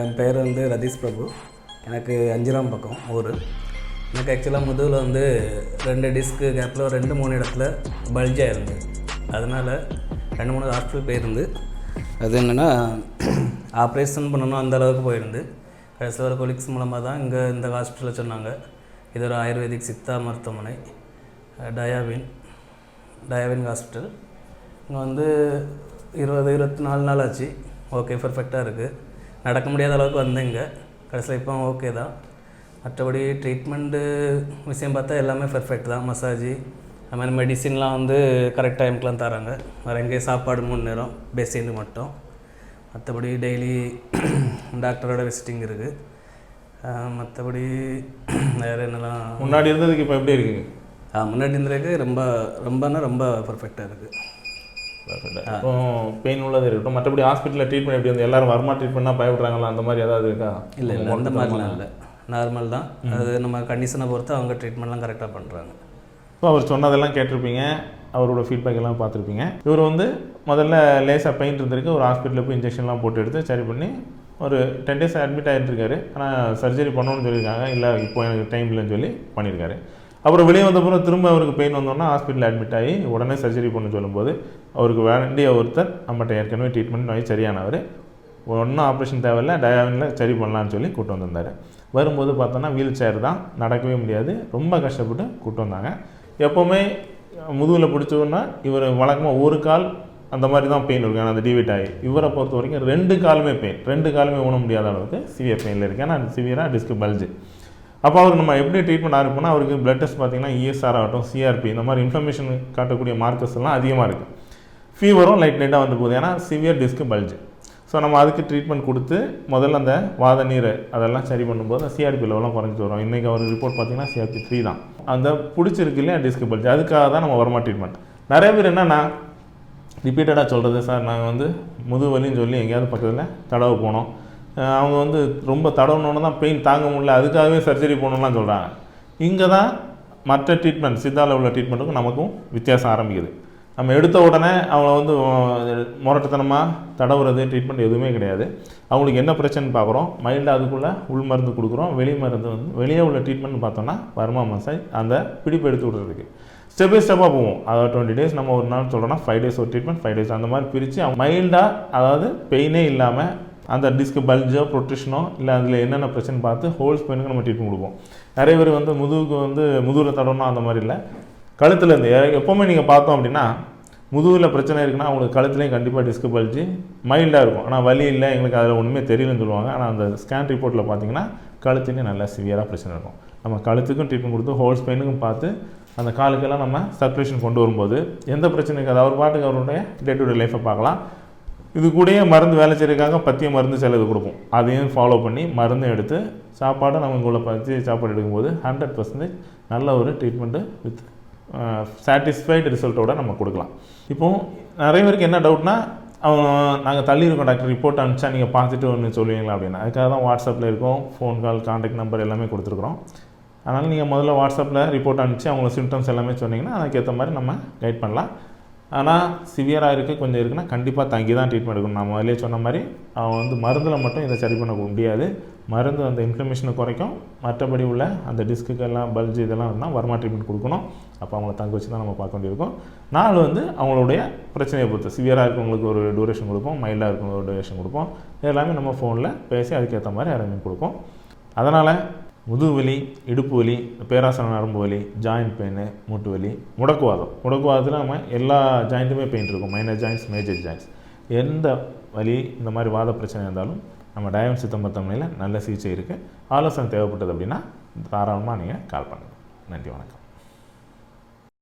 என் பேர் வந்து ரதீஷ் பிரபு. எனக்கு அஞ்சிராம் பக்கம் ஊர். எனக்கு ஆக்சுவலாக முதுகில் வந்து ரெண்டு டிஸ்க்கு கேப்பில் ரெண்டு மூணு இடத்துல பல்ஜாக இருந்து அதனால் ரெண்டு மூணு ஹாஸ்பிட்டல் போயிருந்து. அது என்னென்னா ஆப்ரேஷன் பண்ணணும் அந்த அளவுக்கு போயிருந்து. கடைசியில் ஒரு கொலிக்ஸ் மூலமாக தான் இங்கே இந்த ஹாஸ்பிட்டலில் சொன்னாங்க. இது ஒரு ஆயுர்வேதிக் சித்தா மருத்துவமனை. டயாவின் டயாவின் ஹாஸ்பிட்டல் இங்கே வந்து இருபது இருபத்தி நாலு நாள் ஆச்சு. ஓகே பர்ஃபெக்டாக இருக்குது நடக்க முடியாத அளவுக்கு வந்தேங்க கடைசியில் இப்போ ஓகே தான். மற்றபடி ட்ரீட்மெண்ட்டு விஷயம் பார்த்தா எல்லாமே பர்ஃபெக்ட் தான். மசாஜ் அது மாதிரி மெடிசின்லாம் வந்து கரெக்ட் டைமுக்குலாம் தராங்க. வேறு எங்கேயும் சாப்பாடு மூணு நேரம் பேசின்னு மட்டும். மற்றபடி டெய்லி டாக்டரோட விசிட்டிங் இருக்குது மற்றபடி வேறு என்னலாம் முன்னாடி இருந்ததுக்கு இப்போ எப்படி இருக்குங்க? ஆ, முன்னாடி இருந்ததுக்கு ரொம்ப ரொம்பனா ரொம்ப பர்ஃபெக்டாக இருக்குது இப்போ பெயின் உள்ளது இருக்கட்டும். மற்றபடி ஹாஸ்பிட்டலில் ட்ரீட்மெண்ட் எப்படி வந்து எல்லாரும் வருமா ட்ரீட்மெண்ட்னா பயப்படுறாங்களா? அந்த மாதிரி ஏதாவது இருக்கா? இல்லை இல்லை அந்த மாதிரிலாம் இல்லை. நார்மல் தான். அது நம்ம கண்டிஷனை பொறுத்து அவங்க ட்ரீட்மெண்ட்லாம் கரெக்டாக பண்ணுறாங்க ஸோ அவர் சொன்னதெல்லாம் கேட்டிருப்பீங்க. அவரோட ஃபீட்பேக் எல்லாம் பார்த்துருப்பீங்க. இவர் வந்து முதல்ல லேசாக பெயின் இருந்திருக்கு. ஒரு ஹாஸ்பிட்டலில் போய் இன்ஜெக்ஷன்லாம் போட்டு எடுத்து சரி பண்ணி ஒரு டென் டேஸ் அட்மிட் ஆகிட்டுருக்காரு ஆனால் சர்ஜரி பண்ணணும்னு சொல்லியிருக்காங்க. இல்லை இப்போ எனக்கு டைம் இல்லைன்னு சொல்லி பண்ணியிருக்காரு. அப்புறம் வெளியே வந்தப்புறம் திரும்ப அவருக்கு பெயின் வந்தோன்னா ஹாஸ்பிட்டலில் அட்மிட் ஆகி உடனே சர்ஜரி பண்ண சொல்லும்போது அவருக்கு வேண்டிய ஒருத்தர் நம்மகிட்ட ஏற்கனவே ட்ரீட்மெண்ட் வாங்கி சரியானவர். ஒன்றும் ஆப்ரேஷன் தேவையில்ல டயாவினில் சரி பண்ணலான்னு சொல்லி கூட்டு வந்திருந்தார். வரும்போது பார்த்தோன்னா வீல் சேர் தான் நடக்கவே முடியாது. ரொம்ப கஷ்டப்பட்டு கூட்டு வந்தாங்க. எப்போவுமே முதுகில் பிடிச்சோன்னா இவர் வழக்கமாக ஒரு கால் அந்த மாதிரி தான் பெயின் இருக்கும் அந்த டிவிட் ஆகி. இவரை பொறுத்த வரைக்கும் ரெண்டு காலுமே பெயின் ரெண்டு காலுமே ஊன முடியாத அளவுக்கு சிவியர் பெயினில் இருக்கு. ஆனால் சிவியராக டிஸ்க் பல்ஜு அப்போ அவருக்கு நம்ம எப்படி ட்ரீட்மெண்ட் ஆரம்பிப்போம்னா அவருக்கு பிளட் டெஸ்ட் பார்த்தீங்கன்னா இஎஸ்ஆர் ஆகட்டும் சிஆர்பி இந்த மாதிரி இன்ஃபர்மேஷன் காட்டக்கூடிய மார்க்கர்ஸ் எல்லாம் அதிகமாக இருக்குது ஃபீவரும் லைட் லைட்டாக வந்து போகுது. ஏன்னா சிவியர் டிஸ்க் பல்ஜு ஸோ நம்ம அதுக்கு ட்ரீட்மெண்ட் கொடுத்து முதல்ல அந்த வாத நீர் அதெல்லாம் சரி பண்ணும்போது சிஆர்பி லெவலாம் குறைஞ்சி வரும். இன்றைக்கி அவர் ரிப்போர்ட் பார்த்தீங்கன்னா சிஆர்பி த்ரீ தான். அந்த பிடிச்சிருக்கு இல்லையா டிஸ்க் பல்ஜ் அதுக்காக தான் நம்ம வருமா ட்ரீட்மெண்ட் நிறைய பேர் என்னன்னா ரிப்பீட்டடாக சொல்கிறது சார் நாங்கள் வந்து முதுவலின்னு சொல்லி எங்கேயாவது பக்கத்தில் தடவை போனோம். அவங்க வந்து ரொம்ப தடவுனோன்னு தான் பெயின் தாங்க முடியல அதுக்காகவே சர்ஜரி போகணும்லாம் சொல்கிறாங்க இங்கே தான் மற்ற ட்ரீட்மெண்ட் சித்தாவில் உள்ள ட்ரீட்மெண்ட்டுக்கும் நமக்கும் வித்தியாசம் ஆரம்பிக்குது. நம்ம எடுத்த உடனே அவங்கள வந்து அஹ், முரட்டுத்தனமாக தடவுறது ட்ரீட்மெண்ட் எதுவுமே கிடையாது. அவங்களுக்கு என்ன பிரச்சனை பார்க்குறோம். மைல்டாக அதுக்குள்ளே உள் மருந்து கொடுக்குறோம். வெளி மருந்து வந்து வெளியே உள்ள ட்ரீட்மெண்ட் பார்த்தோன்னா வர்மா மசாஜ் அந்த பிடிப்பு எடுத்து விடுறதுக்கு. ஸ்டெப் பை ஸ்டெப்பாக போவோம். அதாவது டுவெண்ட்டி டேஸ் நம்ம ஒரு நாள் சொல்கிறோன்னா ஃபைவ் டேஸ் ஒரு ட்ரீட்மெண்ட் ஃபைவ் டேஸ் அந்த மாதிரி பிரித்து மைல்டாக அதாவது பெயினே இல்லாமல் அந்த டிஸ்க் பல்ஜோ ப்ரொட்டிஷனோ இல்லை அதில் என்னென்ன பிரச்சனை பார்த்து ஹோல்ஸ் பெயினுக்கு நம்ம ட்ரீட்மெண்ட் கொடுப்போம். நிறைய பேர் வந்து முதுகுக்கு வந்து முதுகில் தடணும் அந்த மாதிரி இல்லை. கழுத்தில் இருந்து எப்போவுமே நீங்கள் பார்த்தோம் அப்படின்னா முதுகில் பிரச்சனை இருக்குன்னா அவங்களுக்கு கழுத்துலேயும் கண்டிப்பாக டிஸ்க் பல்ஜி மைல்டாக இருக்கும். ஆனால் வலி இல்லை எங்களுக்கு அதில் ஒன்றுமே தெரியலன்னு சொல்லுவாங்க. ஆனால் அந்த ஸ்கேன் ரிப்போர்ட்டில் பார்த்தீங்கன்னா கழுத்துலேயும் நல்லா சிவியராக பிரச்சனை இருக்கும். நம்ம கழுத்துக்கும் ட்ரீட்மெண்ட் கொடுத்து ஹோல்ஸ் பெயினுக்கும் பார்த்து அந்த காலுக்கெல்லாம் நம்ம சர்க்குலேஷன் கொண்டு வரும்போது எந்த பிரச்சனையும் இருக்காது அவர் பாட்டுக்கு அவருடைய டே டு டே லைஃப்பை பார்க்கலாம். இது கூடயே மருந்து வேலை செய்யறதுக்காக பத்திய மருந்து செலவு கொடுப்போம். அதையும் ஃபாலோ பண்ணி மருந்து எடுத்து சாப்பாடை நம்ம இங்கே உள்ள சாப்பாடு எடுக்கும்போது ஹண்ட்ரட் பர்சன்டேஜ் நல்ல ஒரு ட்ரீட்மெண்ட்டு வித் சாட்டிஸ்ஃபைடு ரிசல்ட்டோட நம்ம கொடுக்கலாம். இப்போ நிறைய பேருக்கு என்ன டவுட்னா அவங்க நாங்கள் தள்ளியிருக்கோம் டாக்டர் ரிப்போர்ட் அனுப்பிச்சா நீங்கள் பார்த்துட்டு ஒன்று சொல்லுவீங்களா அப்படின்னா. அதுக்காக தான் வாட்ஸ்அப்பில் இருக்கோம் ஃபோன் கால் காண்டாக்ட் நம்பர் எல்லாமே கொடுத்துருக்குறோம். அதனால் நீங்கள் முதல்ல வாட்ஸ்அப்பில் ரிப்போர்ட் அனுப்பிச்சு அவங்க சிம்டம்ஸ் எல்லாமே சொன்னீங்கன்னா அதுக்கேற்ற மாதிரி நம்ம கைட் பண்ணலாம். ஆனால் சிவியராக இருக்குது கொஞ்சம் இருக்குன்னா கண்டிப்பாக தங்கி தான் ட்ரீட்மெண்ட் எடுக்கணும். நான் முதலே சொன்ன மாதிரி அவன் வந்து மருந்தில் மட்டும் இதை சரி பண்ண முடியாது. மருந்து அந்த இன்ஃப்ளமேஷனை குறைக்கும். மற்றபடி உள்ள அந்த டிஸ்க்குக்கெல்லாம் பல்ஜ் இதெல்லாம் இருந்தால் வருமா ட்ரீட்மெண்ட் கொடுக்கணும். அப்போ அவங்கள தங்க வச்சு தான் நம்ம பார்க்க வேண்டியிருக்கும். நாலு வந்து அவங்களுடைய பிரச்சனையை பொறுத்து. சிவியராக இருக்கவங்களுக்கு ஒரு டூரேஷன் கொடுப்போம். மைல்டாக இருக்கவங்களுக்கு ஒரு டூரேஷன் கொடுப்போம். இது எல்லாமே நம்ம ஃபோனில் பேசி அதுக்கேற்ற மாதிரி அரேஞ்ச்மெண்ட் கொடுப்போம். அதனால் முதுகு வலி இடுப்பு வலி பேராசன நரம்பு வலி ஜாயிண்ட் பெயின் மூட்டு வலி முடக்குவாதம். முடக்குவாதத்தில் நம்ம எல்லா ஜாயிண்ட்டுமே பெயின் இருக்கும். மைனர் ஜாயின்ட்ஸ் மேஜர் ஜாயின்ட்ஸ் எந்த வலி இந்த மாதிரி வாத பிரச்சனை இருந்தாலும் நம்ம டயவன் சித்த மருத்துவமனையில் நல்ல சிகிச்சை இருக்குது ஆலோசனை தேவைப்பட்டது அப்படின்னா தாராளமாக நீங்கள் கால் பண்ணுங்கள் நன்றி வணக்கம்.